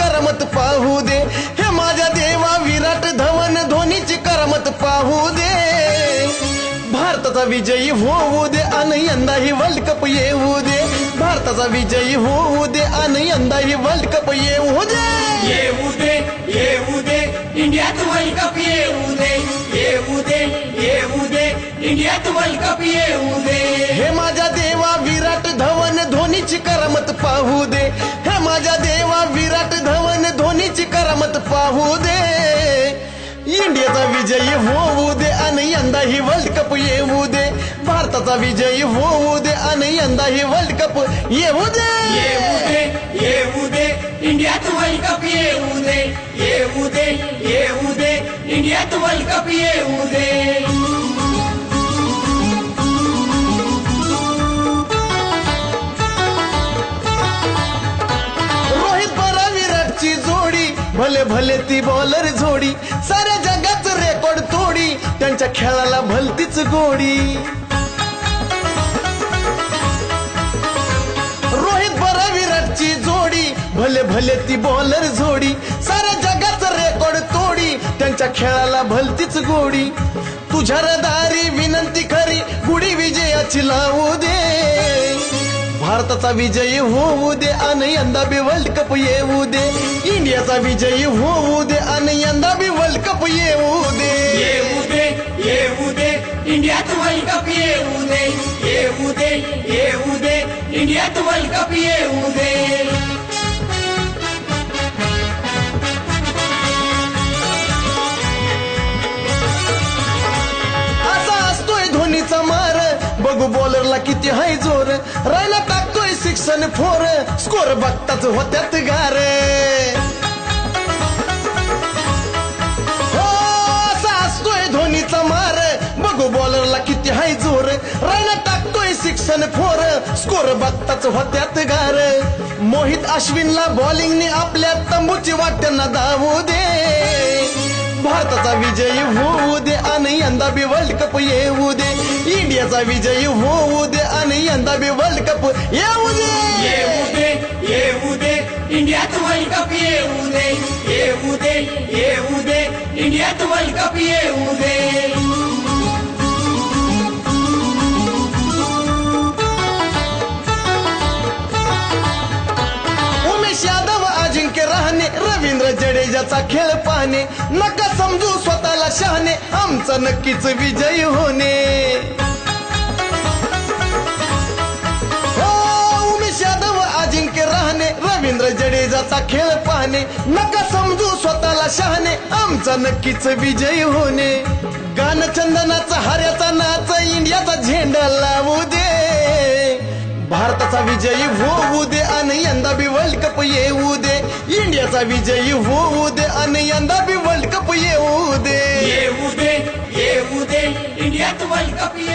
करमत पाहू दे। हे माझ्या देवा विराट धवन धोनीची करमत पाहू दे। भारताचा विजयी होऊ दे आणि यंदाही वर्ल्ड कप येऊ दे। भारताचा विजयी होऊ दे आणि यंदाही वर्ल्ड कप येऊ दे। येऊ दे येऊ दे इंडियात वर्ल्ड कप येऊ दे। येऊ दे येऊ दे इंडियात वर्ल्ड कप येऊ दे। हे माझ्या देवा विराट धवन धोनीची करमत पाहू दे। हे माझ्या देवा धोनीची करमत पाहू दे। इंडियाचा विजयी होऊ दे, आणि यंदाही वर्ल्ड कप येऊ दे। भारताचा विजयी होऊ दे, आणि यंदाही वर्ल्ड कप येऊ दे। येऊ दे येऊ दे इंडियात वर्ल्ड कप येऊ दे। येऊ दे येऊ दे इंडियात वर्ल्ड कप येऊ दे। भले भले ती बॉलर जोडी साऱ्या जगाचं रेकॉर्ड तोडी त्यांच्या खेळाला भलतीच गोडी. रोहित बरा विराटची जोडी भले भले ती बॉलर जोडी साऱ्या जगाचं रेकॉर्ड तोडी त्यांच्या खेळाला भलतीच गोडी. तुझ्या रदारी विनंती खरी गुढी विजयाची लावू दे. भारताचा विजयी होऊ दे आणि यंदा वर्ल्ड कप येऊ दे. इंडियाचा विजयी होऊ आणि यंदा वर्ल्ड कप येऊ दे. इंडियात वर्ल्ड कप दे. येऊ दे. दे वर्ल्ड कप दे. बघू बॉलरला किती हाय जोर. रायला टाकतोय शिक्षण फोर स्कोर बघताच होत्यात गार. हो, धोनीचा मार. बघू बॉलरला किती हाय जोर. रायला टाकतोय सिक्स फोर स्कोर बघताच होत्यात गार. मोहित अश्विनला बॉलिंगने आपल्या तंबूची वाट त्यांना धावू दे. भारताचा विजय होऊ दे आणि यंदा बी वर्ल्ड कप येऊ दे इंडियाचा विजयी होऊ दे आणि यंदा बी वर्ल्ड कप येऊ दे येऊ दे वर्ल्ड कप येऊ दे येऊ दे येऊ दे इंडियात वर्ल्ड कप येऊ दे रवींद्र खेळ पाहणे नका समजू स्वतःला शहाणे आमचा नक्कीच विजय होणे. हो, उमेश यादव अजिंक्य राहणे रवींद्र जडेजाचा खेळ पाहणे नका समजू स्वतःला शहाणे आमचा नक्कीच विजय होणे. गानचंदनाचा हऱ्याचा नाच इंडियाचा झेंडा लावू दे. भारताचा विजयी होऊ दे, आणि यंदा बी वर्ल्ड कप येऊ दे. इंडियाचा विजयी होऊ दे, आणि यंदा बी वर्ल्ड कप येऊ दे. येऊ दे येऊ दे. इंडियात वर्ल्ड कप दे